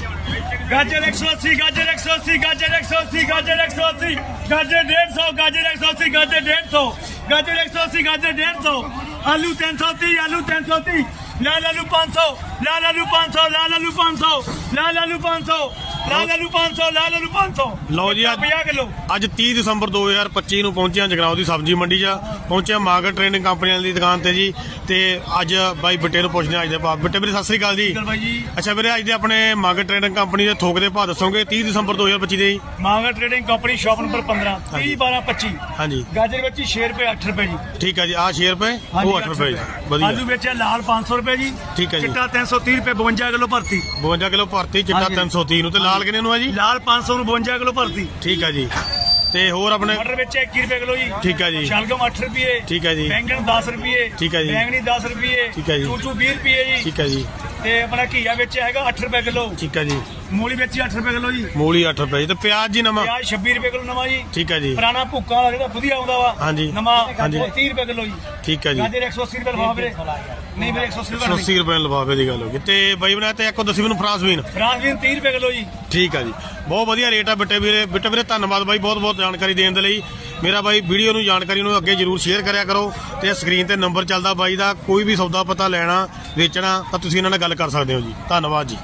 गाजर 180 गाजर 180 गाजर 180 गाजर 180 गाजर 150 गाजर 180 गाजर 150 गाजर 180 गाजर 150 आलू 330 आलू 330 लाल आलू 500 लाल आलू 500 लाल आलू 500 लाल आलू ਲਾ ਲੈ ਲੂ 500 ਲਾ 500 ਲਓ ਜੀ ਅੱਜ 50 ਕਿਲੋ। ਅੱਜ 30 ਦਸੰਬਰ 2025 ਨੂੰ ਪਹੁੰਚਿਆ ਜਗਰਾਉਂ ਦੀ ਸਬਜ਼ੀ ਮੰਡੀ 'ਚ। ਪਹੁੰਚਿਆ ਮਾਰਕਟ ਟ੍ਰੇਨਿੰਗ ਕੰਪਨੀ ਵਾਲੀ ਦੁਕਾਨ ਤੇ ਜੀ। ਤੇ ਅੱਜ ਬਾਈ ਬਿੱਟੇ ਨੂੰ ਪੁੱਛਦੇ ਅੱਜ ਦੇ ਭਾਅ। ਬਿੱਟੇ ਵੀਰੇ ਸਤਿ ਸ੍ਰੀ ਅਕਾਲ ਜੀ। ਅੱਛਾ ਵੀਰੇ ਅੱਜ ਦੇ ਆਪਣੇ ਮਾਰਕਟ ਟ੍ਰੇਨਿੰਗ ਕੰਪਨੀ ਦੇ ਥੋਕ ਦੇ ਭਾਅ ਦੱਸੋਗੇ? 30 ਦਸੰਬਰ 2025 ਦੇ ਜੀ। Market training company shop number 15 30 12 25 ਹਾਂਜੀ। ਗਾਜਰ ਵਿੱਚ 6 ਰੁਪਏ 8 ਰੁਪਏ ਜੀ। ਠੀਕ ਹੈ ਜੀ ਆਹ 6 ਰੁਪਏ ਉਹ 8 ਰੁਪਏ ਵਧੀਆ। ਆਲੂ ਵਿੱਚ ਲਾਲ 500 ਰੁਪਏ ਜੀ। ਠੀਕ ਹੈ ਜੀ। ਚਿੱਟਾ 330 ਰੁਪਏ 52 ਕਿਲੋ ਭਰਤੀ। 52 ਕਿਲੋ ਭਰਤੀ ਚਿੱਟਾ 330 ਨੂੰ ਤੇ ਲਾਲ ਕਿੰਨੇ ਨੂੰ ਹੈ ਜੀ? ਲਾਲ 500 ਨੂੰ 52 ਕਿਲੋ ਭਰਤੀ। ਠੀਕ ਹੈ ਜੀ। ਤੇ ਹੋਰ ਆਪਣੇ ਮਟਰ ਵਿੱਚ 21 ਰੁਪਏ ਕਿਲੋ ਜੀ। ਠੀਕ ਹੈ ਜੀ। ਸ਼ਲਗਮ 8 ਰੁਪਏ। ਠੀਕ ਹੈ ਜੀ। ਬੈਂਗਣ 10 ਰੁਪਏ। ਠੀਕ ਹੈ ਜੀ। ਬੈਂਗਣੀ 10 ਰੁਪਏ। ਠੀਕ ਹੈ ਜੀ। ਚੂਚੂ 20 ਰੁਪਏ ਜੀ। ਠੀਕ ਹੈ ਜੀ। ਤੇ ਆਪਣਾ ਘੀਆ ਵਿੱਚ ਹੈਗਾ 8 ਰੁਪਏ ਕਿਲੋ। ਠੀਕ ਹੈ ਜੀ। ਮੂਲੀ ਵਿੱਚ 8 ਰੁਪਏ ਕਿਲੋ ਜੀ। ਮੂਲੀ 8 ਰੁਪਏ ਜੀ ਤੇ ਪਿਆਜ਼ ਜੀ ਨਵਾਂ। ਪਿਆਜ਼ 26 ਰੁਪਏ ਕਿਲੋ ਨਵਾਂ ਜੀ। ਠੀਕ ਹੈ ਜੀ। ਪੁਰਾਣਾ ਭੁੱਕਾ ਵਾਲਾ ਜਿਹੜਾ ਵਧੀਆ ਆਉਂਦਾ ਵਾ। ਹਾਂਜੀ। ਨਵਾਂ ਹਾਂਜੀ। ਉਹ 30 ਰੁਪਏ ਕਿਲੋ ਜੀ। ਠੀਕ ਹੈ ਜੀ। ਗਾਜਰ 180 ਰੁਪਏ ਲਫਾਫੇ। ਵੀਰੇ ਨਹੀਂ ਵੀਰੇ 180 ਰੁਪਏ 180 ਰੁਪਏ ਲਵਾਵੇ ਦੀ ਗੱਲ ਹੋ ਗਈ। ਤੇ ਬਾਈ ਬਣਾ ਤੇ ਇੱਕੋ ਦੱਸੀ ਮੈਨੂੰ ਫਰਾਂਸ ਵੀਨ ਫਰਾਂਸ ਵੀ 30 ਰੁਪਏ ਕਿਲੋ ਜੀ। ਠੀਕ ਆ ਜੀ। ਬਹੁਤ ਵਧੀਆ ਰੇਟ ਆ ਬਿੱਟੇ ਵੀਰੇ। ਬਿੱਟੇ ਵੀਰੇ ਧੰਨਵਾਦ ਬਾਈ। ਬਹੁਤ ਬਹੁਤ ਜਾਣਕਾਰੀ ਦੇਣ ਦੇ ਲਈ। ਮੇਰਾ ਬਾਈ ਵੀਡੀਓ ਨੂੰ ਜਾਣਕਾਰੀ ਨੂੰ ਅੱਗੇ ਜਰੂਰ ਸ਼ੇਅਰ ਕਰਿਆ ਕਰੋ ਤੇ ਸਕਰੀਨ ਤੇ ਨੰਬਰ ਚੱਲਦਾ ਬਾਈ ਦਾ, ਕੋਈ ਵੀ ਸੌਦਾ ਪਤਾ ਲੈਣਾ, ਵੇਚਣਾ, ਤਾਂ ਤੁਸੀਂ ਇਹਨਾਂ ਨਾਲ ਗੱਲ ਕਰ ਸਕਦੇ ਹੋ ਜੀ। ਧੰਨਵਾਦ ਜੀ।